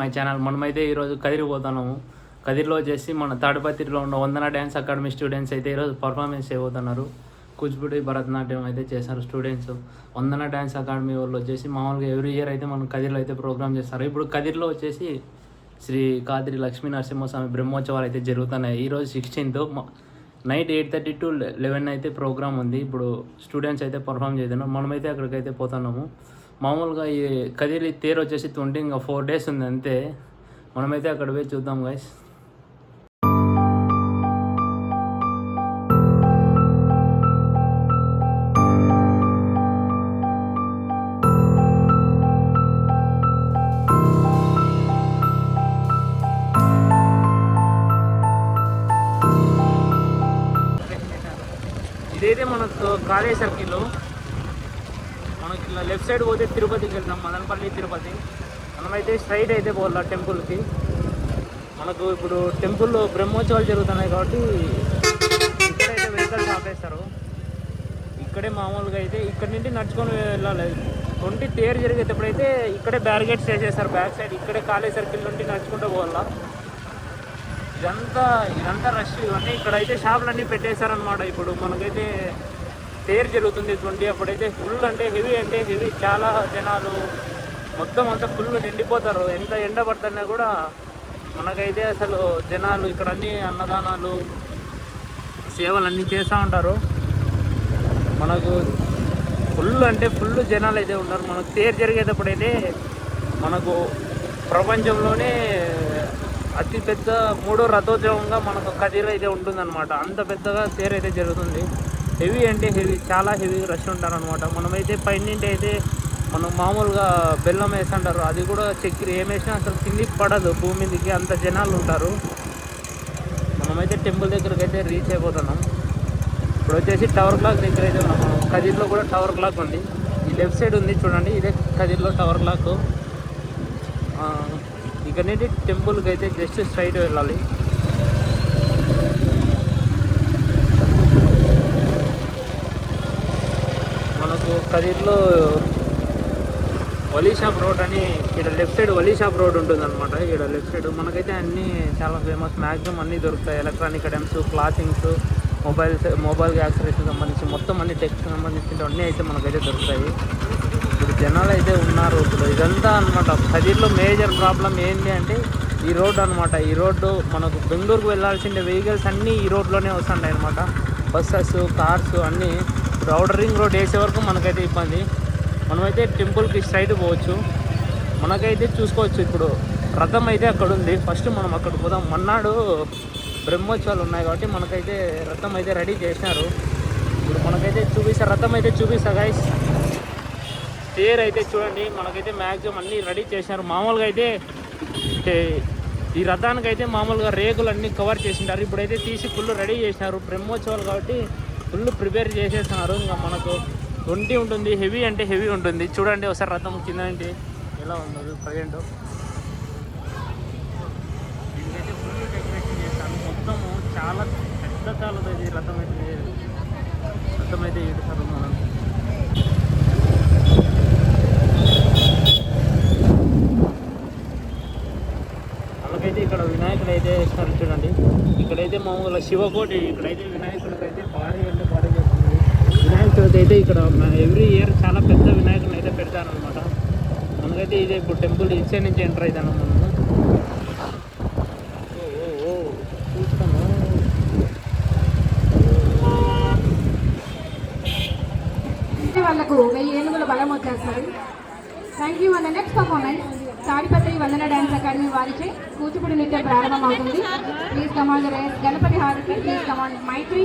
My channel మనమైతే ఈరోజు కదిరి పోతున్నాము. కదిరిలో వచ్చేసి మన తాడిపత్రిలో ఉన్న వందన డ్యాన్స్ అకాడమీ స్టూడెంట్స్ అయితే ఈరోజు పర్ఫార్మెన్స్ చేయబోతున్నారు. కూచిపూడి భరతనాట్యం అయితే చేశారు స్టూడెంట్స్ వందన డ్యాన్స్ అకాడమీ వాళ్ళు వచ్చేసి మామూలుగా ఎవ్రీ ఇయర్ అయితే మనం కదిరిలో అయితే ప్రోగ్రామ్ చేస్తారు. ఇప్పుడు కదిరిలో వచ్చేసి శ్రీ కాదిరి లక్ష్మీ నరసింహస్వామి బ్రహ్మోత్సవాలు అయితే జరుగుతున్నాయి. ఈరోజు sixteenth night eight thirty to eleven అయితే ప్రోగ్రామ్ ఉంది. ఇప్పుడు స్టూడెంట్స్ అయితే పర్ఫామ్ చేద్దాం మనమైతే అక్కడికైతే పోతున్నాము. మామూలుగా ఈ కదిలి తేరు వచ్చేసి ట్వంటీ ఇంకా ఫోర్ డేస్ ఉంది అంతే. మనమైతే అక్కడ పోయి చూద్దాం గైస్ ఇదైతే మనకు కాళే సర్కిల్లో ఇట్లా ఇలా లెఫ్ట్ సైడ్ పోతే తిరుపతికి వెళ్తాం మదనపల్లి తిరుపతి. మనమైతే స్ట్రైట్ అయితే పోవాల టెంపుల్కి. మనకు ఇప్పుడు టెంపుల్లో బ్రహ్మోత్సవాలు జరుగుతున్నాయి కాబట్టి ఇక్కడైతే వెహికల్స్ ఆపేస్తారు. ఇక్కడే మామూలుగా అయితే ఇక్కడి నుండి నడుచుకొని వెళ్ళాలి. ట్వంటీ తేరు జరిగేటప్పుడైతే ఇక్కడే బ్యారిగేట్స్ వేసేస్తారు. బ్యాక్ సైడ్ ఇక్కడే కాలేజ్ సర్కిల్ నుండి నడుచుకుంటూ పోవాలా. ఇదంతా ఇదంతా రష్. ఇవన్నీ ఇక్కడైతే షాపులన్నీ పెట్టేశారనమాట ఇప్పుడు మనకైతే తేరు జరుగుతుంది ట్వంటీ అప్పుడైతే ఫుల్ అంటే హెవీ అంటే హెవీ చాలా జనాలు మొత్తం అంతా ఫుల్ నిండిపోతారు. ఎంత ఎండ పడుతున్నా కూడా మనకైతే అసలు జనాలు ఇక్కడ అన్ని అన్నదానాలు సేవలు అన్నీ చేస్తూ ఉంటారు. మనకు ఫుల్ అంటే ఫుల్ జనాలు అయితే ఉన్నారు. మనకు తేరు జరిగేటప్పుడైతే మనకు ప్రపంచంలోనే అతి పెద్ద మూడో రథోత్సవంగా మనకు కదిరి అయితే ఉంటుందన్నమాట. అంత పెద్దగా తేరు అయితే జరుగుతుంది. హెవీ అంటే హెవీ చాలా హెవీ రష్ ఉంటారు అనమాట మనమైతే పైనుండి అయితే మనం మామూలుగా బెల్లం వేస్తుంటారు అది కూడా చక్కెర ఏం వేసినా అసలు కిందికి పడదు భూమి మీదకి అంత జనాలు ఉంటారు. మనమైతే టెంపుల్ దగ్గరికి అయితే రీచ్ అయిపోతున్నాం. ఇప్పుడు వచ్చేసి టవర్ క్లాక్ దగ్గర అయితే ఉన్నాం మనం. కదిర్లో కూడా టవర్ క్లాక్ ఉంది. ఈ లెఫ్ట్ సైడ్ ఉంది చూడండి ఇదే కదిర్లో టవర్ క్లాక్ ఇక్కడ నుండి టెంపుల్కి అయితే జస్ట్ స్ట్రైట్ వెళ్ళాలి. మనకు కదిర్లో వలీ షాప్ రోడ్ అని ఇక్కడ లెఫ్ట్ సైడ్ వలీ షాప్ రోడ్ ఉంటుంది అనమాట ఇక్కడ లెఫ్ట్ సైడ్ మనకైతే అన్నీ చాలా ఫేమస్. మ్యాక్సిమం అన్నీ దొరుకుతాయి. Electronic items clothings mobiles mobile యాక్సరీస్కి సంబంధించి మొత్తం అన్ని టెక్స్కి సంబంధించిన అన్నీ అయితే మనకైతే దొరుకుతాయి. ఇప్పుడు జనాలు అయితే ఉన్నారు. ఇప్పుడు ఇదంతా అనమాట కదిర్లో మేజర్ ప్రాబ్లం ఏంటి అంటే ఈ రోడ్ అనమాట ఈ రోడ్డు మనకు బెంగళూరుకు వెళ్ళాల్సిన వెహికల్స్ అన్నీ ఈ రోడ్లోనే వస్తుంటాయి అనమాట బస్సెస్ కార్స్ అన్నీ ఇప్పుడు రింగ్ రోడ్ వేసే వరకు మనకైతే ఇబ్బంది. మనమైతే టెంపుల్కి స్ట్రైట్ పోవచ్చు. మనకైతే చూసుకోవచ్చు ఇప్పుడు. రథం అయితే అక్కడ ఉంది ఫస్ట్ మనం అక్కడ పోదాం. మన్నాడు బ్రహ్మోత్సవాలు ఉన్నాయి కాబట్టి మనకైతే రథం అయితే రెడీ చేసినారు ఇప్పుడు మనకైతే చూపిస్తా రథం అయితే చూపిస్తా గైస్ స్టేర్ అయితే చూడండి. మనకైతే మ్యాక్సిమం అన్నీ రెడీ చేసినారు మామూలుగా అయితే ఈ రథానికి అయితే మామూలుగా రేకులు అన్నీ కవర్ చేసింటారు ఇప్పుడైతే తీసి ఫుల్ రెడీ చేసినారు. బ్రహ్మోత్సవాలు కాబట్టి ఫుల్ ప్రిపేర్ చేసేస్తున్నారు. ఇంకా మనకు ట్వంటీ ఉంటుంది. హెవీ అంటే హెవీ ఉంటుంది. చూడండి ఒకసారి రథం కింద ఏంటి? ఎలా ఉండదు ప్రజెంట్ దీనికైతే ఫుల్ డెకరేషన్ చేస్తాను మొత్తము చాలా పెద్ద చాలా ఇది రథం అయితే రథం అయితే ఇడుతారు మనం. అలాగైతే ఇక్కడ వినాయకుడు అయితే వేస్తారు చూడండి. ఇక్కడైతే మామూలుగా శివకోటి ఇక్కడైతే వినాయకుడు అయితే భారీ అంటే భారీ చేస్తుంది వినాయక చవితి అయితే ఇక్కడ ఎవ్రీ ఇయర్ చాలా పెద్ద వినాయకుడిని అయితే పెడతారనమాట మనకైతే ఇదే ఇప్పుడు టెంపుల్ ఇచ్చే నుంచి ఎంటర్ అవుతాను మనం. వాళ్ళకు వెయ్యి ఏనుగుల బలం వచ్చేస్తుంది. Thank you and next performance Tadipatri Vandana dance academy వారిచే కూచిపూడి నృత్యం ప్రారంభమవుతుంది. ప్లీజ్ కమాండ్ రేస్ గణపతి హారతి. Please come and Maithri.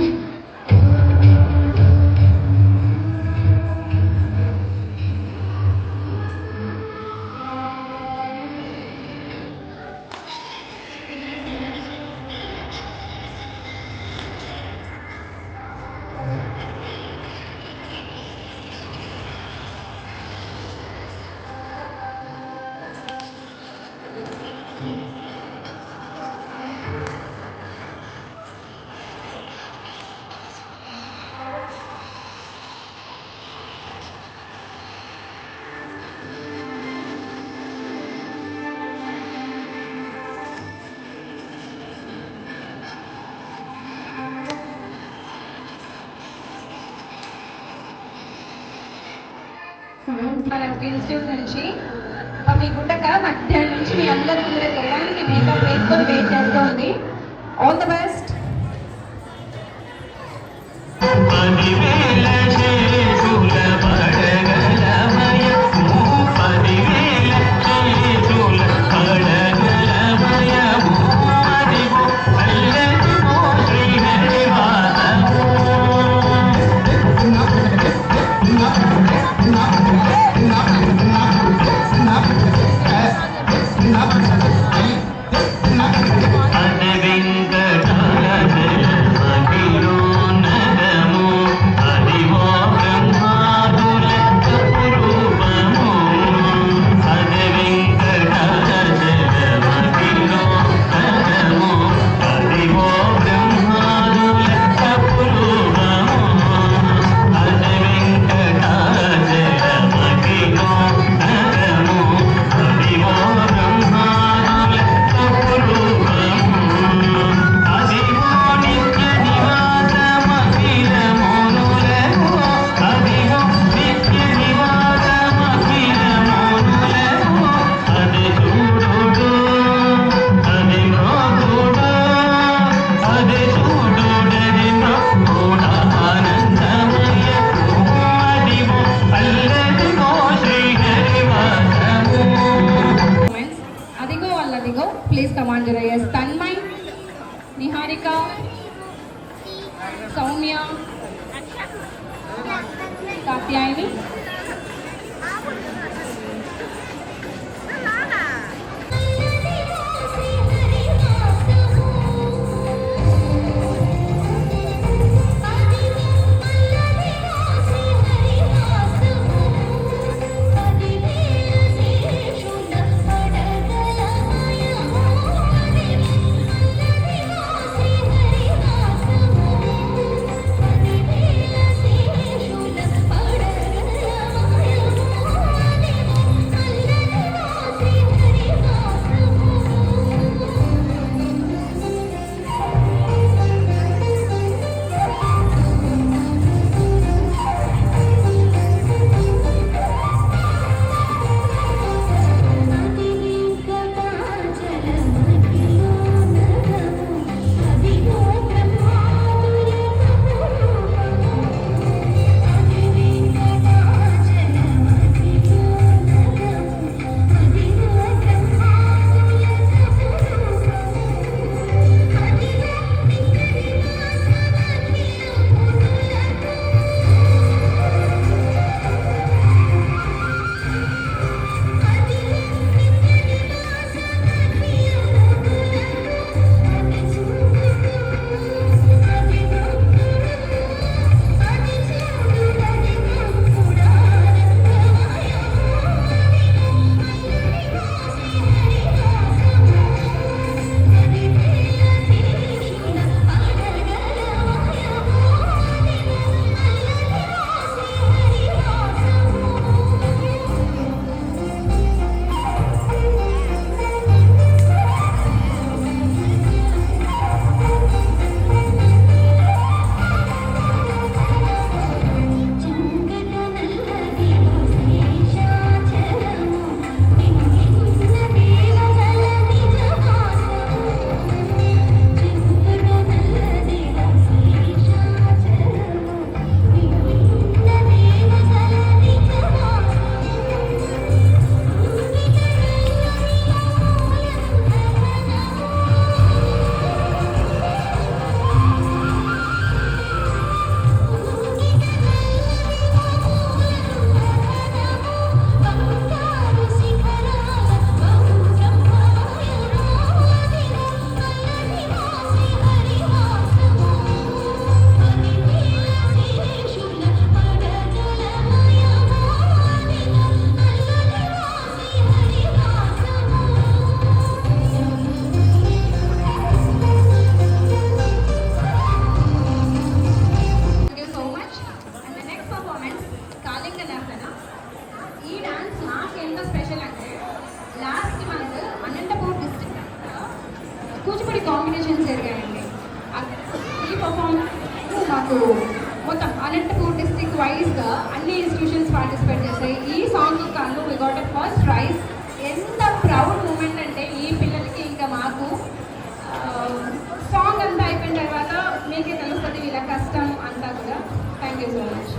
మన ఇన్స్టిట్యూట్ నుంచి మీ గుండక మధ్యాహ్నం నుంచి మీ అందరి ముందర చేయడానికి మేకప్ వేసుకొని వెయిట్ చేస్తూ ఉంది ఆల్ ద బెస్ట్ ന്യായവിൽ మాకు మొత్తం అనంతపూర్ డిస్టిక్ వైజ్గా అన్ని ఇన్స్టిట్యూషన్స్ పార్టిసిపేట్ చేస్తాయి ఈ సాంగ్ కాను వి గాట్ ఫస్ట్ ప్రైజ్ ఎంత ప్రౌడ్ మూమెంట్ అంటే ఈ పిల్లలకి ఇంకా మాకు సాంగ్ అంతా అయిపోయిన తర్వాత మీకే తెలుస్తుంది వీళ్ళ కష్టం అంతా కూడా. థ్యాంక్ యూ సో మచ్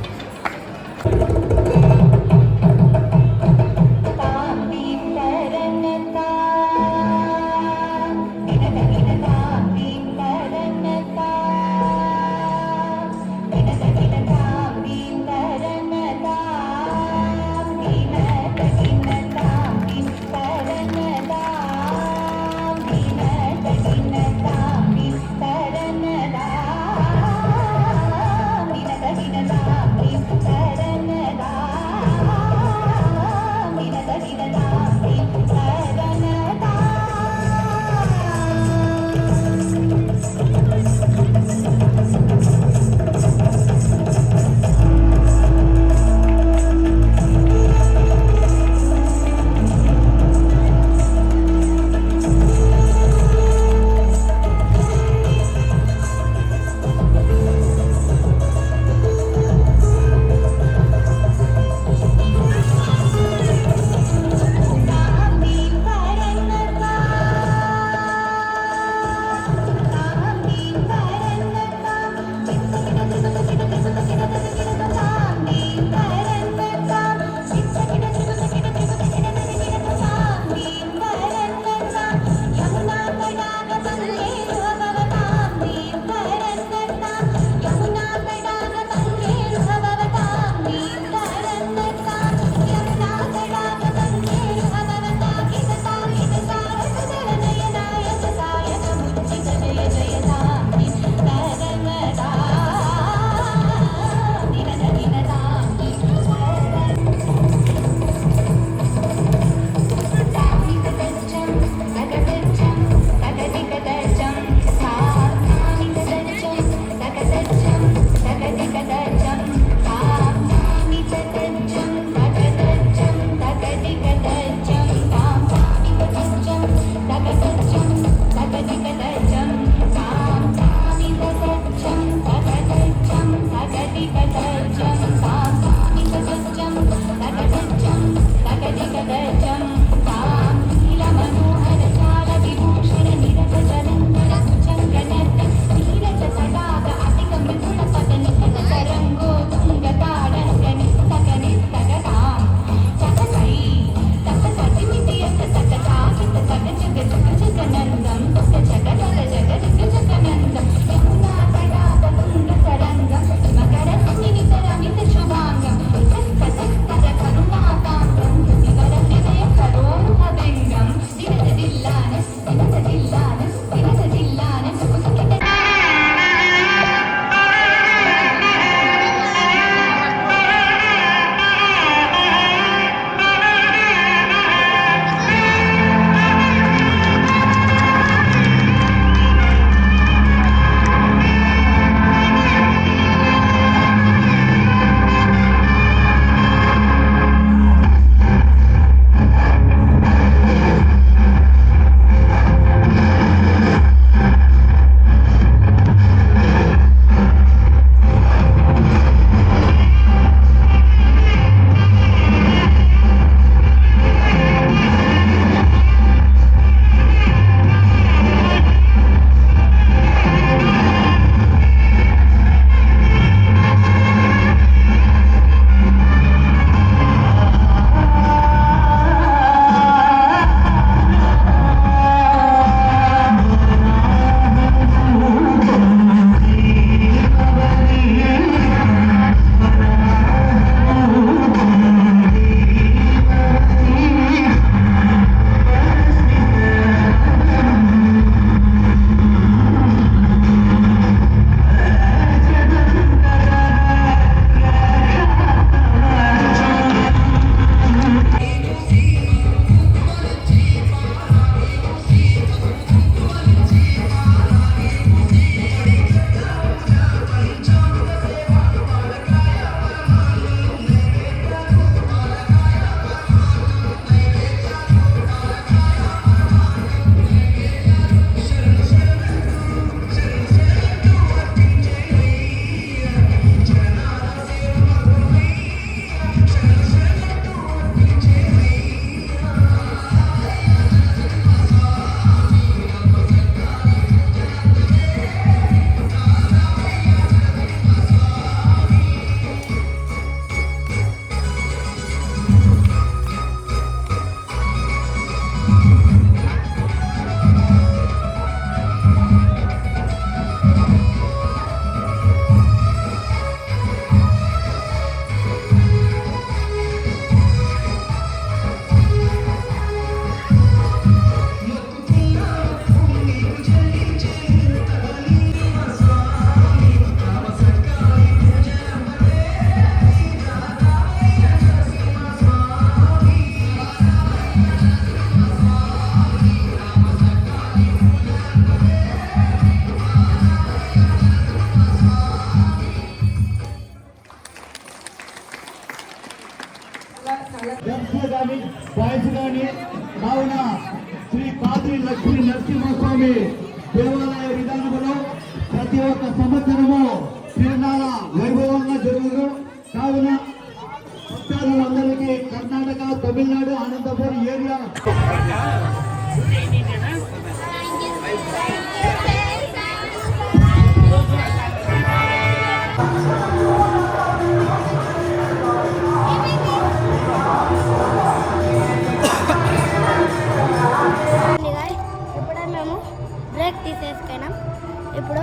ఇప్పుడు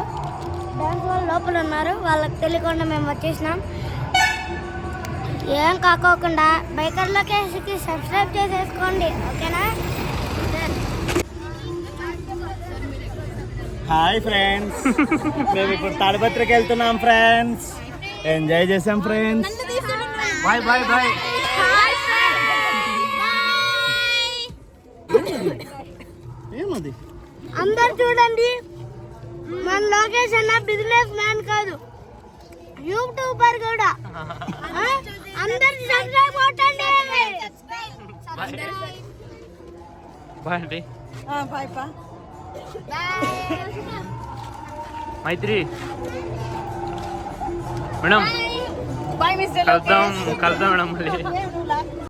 డాన్స్ వాళ్ళు లోపల ఉన్నారు. వాళ్ళకి తెలియకుండా మేము వచ్చేసినాం. ఏం కాకోకుండా బైకర్ లొకేషన్కి సబ్స్క్రైబ్ చేసేసుకోండి. ఓకేనా? హాయ్ ఫ్రెండ్స్ మేము ఇప్పుడు తాడిపత్రికి వెళ్తున్నాం ఫ్రెండ్స్ ఎంజాయ్ చేసాం ఫ్రెండ్స్ బాయ్ బాయ్ బాయ్ ఏమది? అందరు చూడండి. మన లోకేష్ అన్న బిజినెస్ మ్యాన్ కాదు. యూట్యూబర్ కూడా? అందరు సబ్స్క్రైబ్ కొట్టండి. బాయ్ అండి. మైత్రి. మేడం. కలుద్దాం కలుద్దాం మేడం మళ్ళీ.